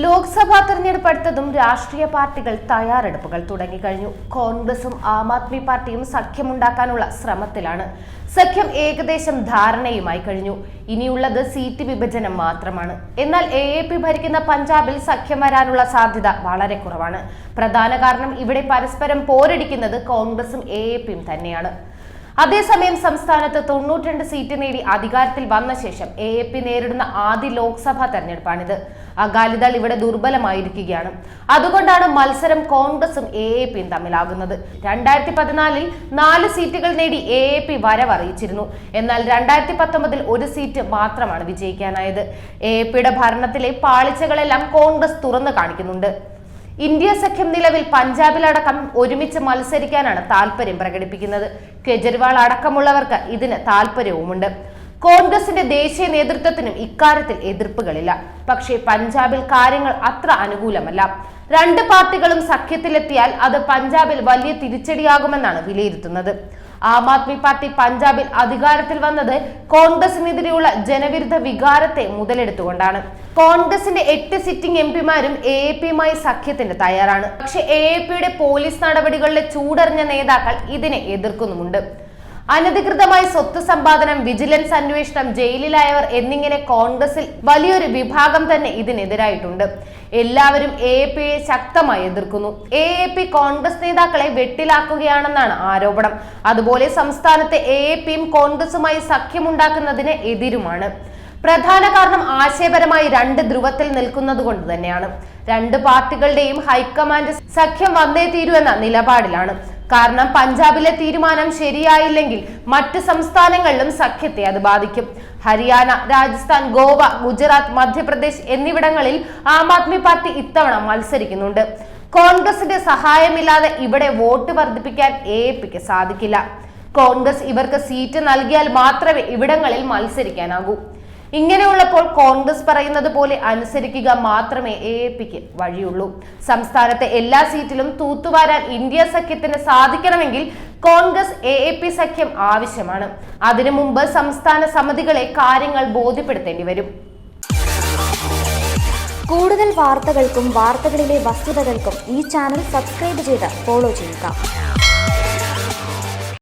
ലോക്സഭാ തെരഞ്ഞെടുപ്പ് അടുത്തതും രാഷ്ട്രീയ പാർട്ടികൾ തയ്യാറെടുപ്പുകൾ തുടങ്ങിക്കഴിഞ്ഞു. കോൺഗ്രസും ആം ആദ്മി പാർട്ടിയും സഖ്യമുണ്ടാക്കാനുള്ള ശ്രമത്തിലാണ്. സഖ്യം ഏകദേശം ധാരണയുമായി കഴിഞ്ഞു. ഇനിയുള്ളത് സീറ്റ് വിഭജനം മാത്രമാണ്. എന്നാൽ എ എ പി ഭരിക്കുന്ന പഞ്ചാബിൽ സഖ്യം വരാനുള്ള സാധ്യത വളരെ കുറവാണ്. പ്രധാന കാരണം ഇവിടെ പരസ്പരം പോരടിക്കുന്നത് കോൺഗ്രസും എ എ പിയും തന്നെയാണ്. അതേസമയം സംസ്ഥാനത്ത് തൊണ്ണൂറ്റിരണ്ട് സീറ്റ് നേടി അധികാരത്തിൽ വന്ന ശേഷം എ എ പി നേരിടുന്ന ആദ്യ ലോക്സഭാ തെരഞ്ഞെടുപ്പാണിത്. അകാലിദൾ ഇവിടെ ദുർബലമായിരിക്കുകയാണ്. അതുകൊണ്ടാണ് മത്സരം കോൺഗ്രസും എ എ പിയും തമ്മിലാകുന്നത്. രണ്ടായിരത്തി പതിനാലിൽ നാല് സീറ്റുകൾ നേടി എ എ പി വരവറിയിച്ചിരുന്നു. എന്നാൽ രണ്ടായിരത്തി പത്തൊമ്പതിൽ ഒരു സീറ്റ് മാത്രമാണ് വിജയിക്കാനായത്. എ എ പിയുടെ ഭരണത്തിലെ പാളിച്ചകളെല്ലാം കോൺഗ്രസ് തുറന്നു കാണിക്കുന്നുണ്ട്. ഇന്ത്യ സഖ്യം നിലവിൽ പഞ്ചാബിലടക്കം ഒരുമിച്ച് മത്സരിക്കാനാണ് താല്പര്യം പ്രകടിപ്പിക്കുന്നത്. കെജ്രിവാൾ അടക്കമുള്ളവർക്ക് ഇതിന് താല്പര്യവുമുണ്ട് കോൺഗ്രസിന്റെ ദേശീയ നേതൃത്വത്തിനും ഇക്കാര്യത്തിൽ എതിർപ്പുകളില്ല. പക്ഷേ പഞ്ചാബിൽ കാര്യങ്ങൾ അത്ര അനുകൂലമല്ല. രണ്ട് പാർട്ടികളും സഖ്യത്തിലെത്തിയാൽ അത് പഞ്ചാബിൽ വലിയ തിരിച്ചടിയാകുമെന്നാണ് വിലയിരുത്തുന്നത്. ആം ആദ്മി പാർട്ടി പഞ്ചാബിൽ അധികാരത്തിൽ വന്നത് കോൺഗ്രസിനെതിരെയുള്ള ജനവിരുദ്ധ വികാരത്തെ മുതലെടുത്തുകൊണ്ടാണ്. കോൺഗ്രസിന്റെ എട്ട് സിറ്റിംഗ് എം പിമാരും എ എ പിയുമായി സഖ്യത്തിന് തയ്യാറാണ്. പക്ഷെ എ എ പിയുടെ പോലീസ് നടപടികളിലെ ചൂടറിഞ്ഞ നേതാക്കൾ ഇതിനെ എതിർക്കുന്നുമുണ്ട്. അനധികൃതമായി സ്വത്ത് സമ്പാദനം വിജിലൻസ് അന്വേഷണം ജയിലിലായവർ എന്നിങ്ങനെ കോൺഗ്രസിൽ വലിയൊരു വിഭാഗം തന്നെ ഇതിനെതിരായിട്ടുണ്ട്. എല്ലാവരും എ എ പിയെ ശക്തമായി എതിർക്കുന്നു. എ എ പി കോൺഗ്രസ് നേതാക്കളെ വെട്ടിലാക്കുകയാണെന്നാണ് ആരോപണം. അതുപോലെ സംസ്ഥാനത്തെ എ എ പിയും കോൺഗ്രസുമായി സഖ്യമുണ്ടാക്കുന്നതിന് എതിരുമാണ്. പ്രധാന കാരണം ആശയപരമായി രണ്ട് ധ്രുവത്തിൽ നിൽക്കുന്നത് കൊണ്ട് തന്നെയാണ്. രണ്ട് പാർട്ടികളുടെയും ഹൈക്കമാൻഡ് സഖ്യം വന്നേ തീരൂ എന്ന നിലപാടിലാണ്. കാരണം പഞ്ചാബിലെ തീരുമാനം ശരിയായില്ലെങ്കിൽ മറ്റ് സംസ്ഥാനങ്ങളിലും സഖ്യത്തെ അത് ബാധിക്കും. ഹരിയാന രാജസ്ഥാൻ ഗോവ ഗുജറാത്ത് മധ്യപ്രദേശ് എന്നിവിടങ്ങളിൽ ആം ആദ്മി പാർട്ടി ഇത്തവണ മത്സരിക്കുന്നുണ്ട്. കോൺഗ്രസിന്റെ സഹായമില്ലാതെ ഇവിടെ വോട്ട് വർദ്ധിപ്പിക്കാൻ എ പിക്ക് സാധിക്കില്ല. കോൺഗ്രസ് ഇവർക്ക് സീറ്റ് നൽകിയാൽ മാത്രമേ ഇവിടങ്ങളിൽ മത്സരിക്കാനാകൂ. ഇങ്ങനെയുള്ളപ്പോൾ കോൺഗ്രസ് പറയുന്നത് പോലെ അനുസരിക്കുക മാത്രമേ എ എ പിക്ക് വഴിയുള്ളൂ. സംസ്ഥാനത്തെ എല്ലാ സീറ്റിലും തൂത്തുവാരാൻ ഇന്ത്യ സഖ്യത്തിന് സാധിക്കണമെങ്കിൽ കോൺഗ്രസ് എ എ പി സഖ്യം ആവശ്യമാണ്. അതിനു മുമ്പ് സംസ്ഥാന സമിതികളെ കാര്യങ്ങൾ ബോധ്യപ്പെടുത്തേണ്ടി വരും. കൂടുതൽ വാർത്തകൾക്കും വാർത്തകളിലെ വസ്തുതകൾക്കും ഈ ചാനൽ സബ്സ്ക്രൈബ് ചെയ്ത് ഫോളോ ചെയ്യുക.